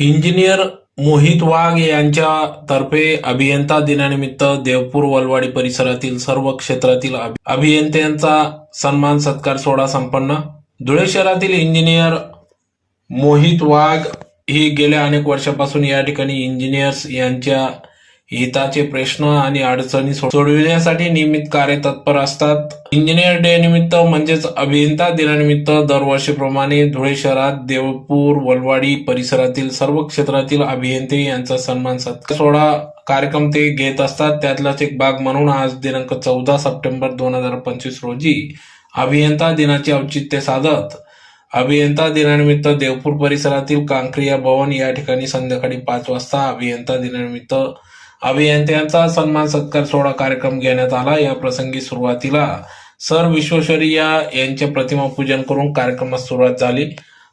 Engineer Mohit वाघ यांच्या तर्फे अभियंता दिनानिमित्त देवपूर वलवाडी परिसरातील सर्व क्षेत्रातील अभि- अभियंत्यांचा सन्मान सत्कार सोहळा संपन्न. धुळे शहरातील इंजिनियर मोहित वाघ ही गेल्या अनेक वर्षापासून या ठिकाणी इंजिनियर्स यांच्या हिताचे प्रश्न आणि अडचणी सोडविण्यासाठी नियमित कार्य तत्पर असतात. इंजिनियर डे निमित्त म्हणजेच अभियंता दिनानिमित्त दरवर्षीप्रमाणे धुळे शहरात देवपूर वलवाडी परिसरातील सर्व क्षेत्रातील अभियंते यांचा सन्मान सत्कार सोहळा कार्यक्रम ते घेत असतात. त्यातलाच एक भाग म्हणून आज दिनांक चौदा सप्टेंबर दोन हजार पंचवीस रोजी अभियंता दिनाचे औचित्य साधत. अभियंता दिनानिमित्त देवपूर परिसरातील कांक्रिया भवन या ठिकाणी संध्याकाळी पाच वाजता अभियंता दिनानिमित्त अभियंत्यांचा सन्मान सत्कार सोहळा कार्यक्रम घेण्यात आला. या प्रसंगी सुरुवातीला सर विश्वेश्वरय्या यांचे प्रतिमा पूजन करून कार्यक्रमास सुरुवात झाली.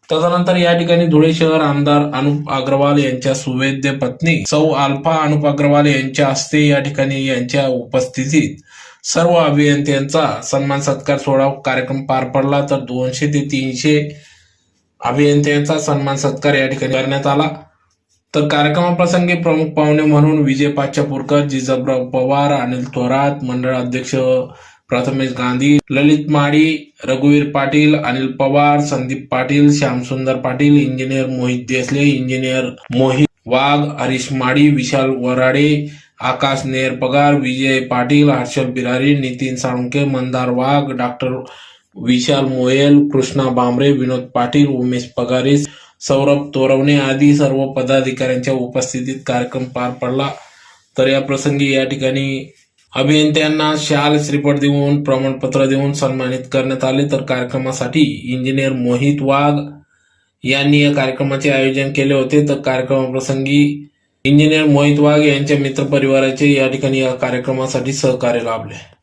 तदनंतर या ठिकाणी धुळे शहर आमदार अनुप अग्रवाल यांच्या सुवेद्य पत्नी सौ अल्फा अनुप अग्रवाल यांच्या हस्ते या ठिकाणी यांच्या उपस्थितीत सर्व अभियंत्यांचा सन्मान सत्कार सोहळा कार्यक्रम पार पडला. तर दोनशे ते तीनशे अभियंत्यांचा सन्मान सत्कार या ठिकाणी करण्यात आला. तर कार्यक्रमाप्रसंगी प्रमुख पाहुणे म्हणून विजय पाचापूरकर जिजाबराव पवार अनिल थोरात मंडळ अध्यक्ष प्रथमेश गांधी ललित माडी रघुवीर Patil Anil Pawar Sandeep Patil Shyamsundar Patil engineer Mohit Desale engineer Mohit Wagh Harish Madi Vishal Varade Akash Ner Pagar Vijay Patil Harshal Birari Nitin Salunke Mandar Wagh doctor Vishal Moyal Krishna Bambare Vinod Patil Umesh पगारीस Saurabh Torvane आदी सर्व पदाधिकाऱ्यांच्या उपस्थितीत कार्यक्रम पार पडला. तर या प्रसंगी या ठिकाणी अभियंत्यांना शाल श्रीपट देऊन प्रमाणपत्र देऊन सन्मानित करण्यात आले. तर कार्यक्रमासाठी इंजिनियर मोहित वाघ यांनी या कार्यक्रमाचे आयोजन केले होते. तर कार्यक्रमाप्रसंगी इंजिनियर मोहित वाघ यांच्या मित्रपरिवाराचे या ठिकाणी या कार्यक्रमासाठी सहकार्य लाभले.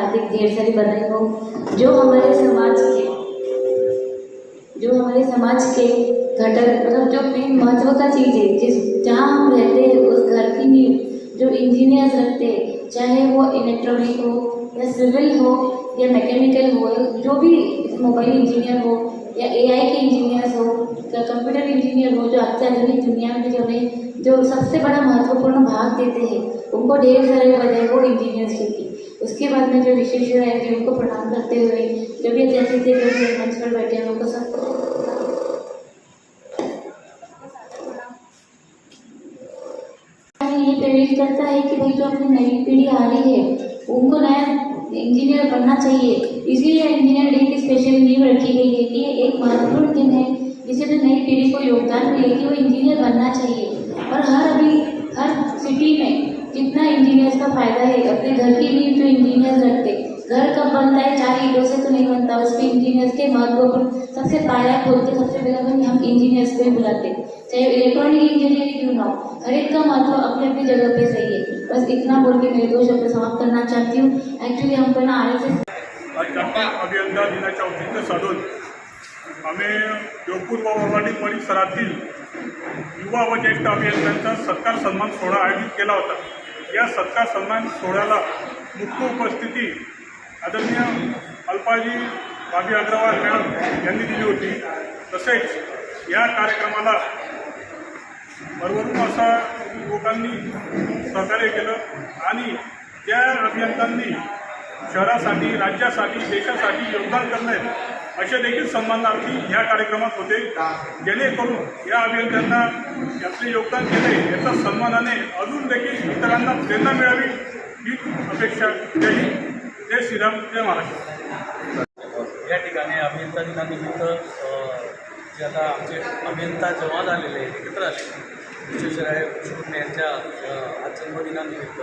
हार्दिक ढेर सारी बधाई हो, जो हमारे समाज के, जो हमारे समाज के घटक मतलब जो मेन महत्व का चीज़ है, जिस, जहाँ हम रहते हैं, उस घर की नींव जो इंजीनियर्स रखते हैं, चाहे वो इलेक्ट्रॉनिक हो, या सिविल हो, या मैकेनिकल हो जो भी मोबाइल इंजीनियर हो, या एआई के इंजीनियर्स हो, या कंप्यूटर इंजीनियर हो, जो अत्याधुनिक दुनिया में जो हमें जो सबसे बड़ा महत्वपूर्ण भाग देते हैं, उनको ढेर सारे बधाई हो इंजीनियर्स के लिए। उसके बाद में जो विशेष है उनको प्रणाम करते हुए जो भी जैसे थे जो मंच पर बैठे हैं, उनको हमें ये प्रेरित करता है कि भाई जो अपनी नई पीढ़ी आ रही है, उनको नया इंजीनियर बनना चाहिए। इसीलिए इंजीनियर डे की स्पेशल नींव रखी गई है कि एक महत्वपूर्ण दिन है जिसे जो नई पीढ़ी को योगदान मिले कि वो इंजीनियर बनना चाहिए। फायदा है अपने घर की नींव तो इंजीनियर रखते. घर कब बनता है? चार ईटों से तो नहीं बनता. उसमें इंजीनियर्स के महत्त्वपूर्ण सबसे पाया खोलते सबसे पहले अपन हम इंजीनियर्स को ही बुलाते. चाहे इलेक्ट्रॉनिक इंजीनियरिंग क्यों ना हो. हर एक का महत्त्व अपने अपनी जगह पे सही है. बस इतना बोल के मेरे दो शब्द समाप्त करना चाहती हूँ. एक्चुअली हमको ना आर एस आज अभियंता दिनाच्या औचित्य साधून आम्ही देवपूर व वरवाडी परिसरातील युवा व ज्येष्ठ अभियंत्यांचा सत्कार सन्मान सोहळा आयोजित केला होता. या सत्कार सन्मान सोहळ्याला मुख्य उपस्थिती आदरणीय अल्पाजी बाबी अग्रवाल मॅडम यांनी दिली होती. तसेच या कार्यक्रमाला भरभरून असा लोकांनी सहकार्य केलं आणि त्या अभियंत्यांनी शहरासाठी राज्यासाठी देशासाठी योगदान करणे असे देखील सन्मानार्थी या कार्यक्रमात होते. जेणेकरून या अभियंत्यांना यातले योगदान केले याचा सन्मानाने अजून देखील इतरांना प्रेरणा मिळावी ही अपेक्षा जय जय श्रीराम जय महाराष्ट्र. या ठिकाणी अभियंता दिनानिमित्त जे आता आमचे अभियंता जवान आलेले एकत्र आले विश्वेश्वराय कृष्ण यांच्या आज जन्मदिनानिमित्त.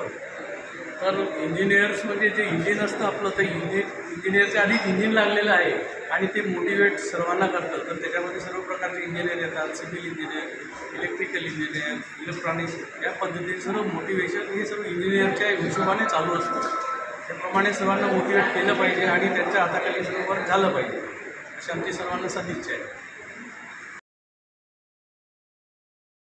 तर इंजिनियर्स म्हणजे जे इंजिन असतं आपलं ते इंजिन इंजिनियरच्या आधीच इंजिन लागलेलं आहे. आणि ते मोटिवेट सर्वांना करतं. तर त्याच्यामध्ये सर्व प्रकारचे इंजिनियर येतात civil engineer electrical engineer electronics या पद्धतीने सर्व मोटिवेशन हे सर्व इंजिनियरच्या हिशोबाने चालू असतं. त्याप्रमाणे सर्वांना मोटिवेट केलं पाहिजे आणि त्यांच्या हाताखाली सर्व वर्क झालं पाहिजे. अशी आमची सर्वांना सदिच्छा आहे.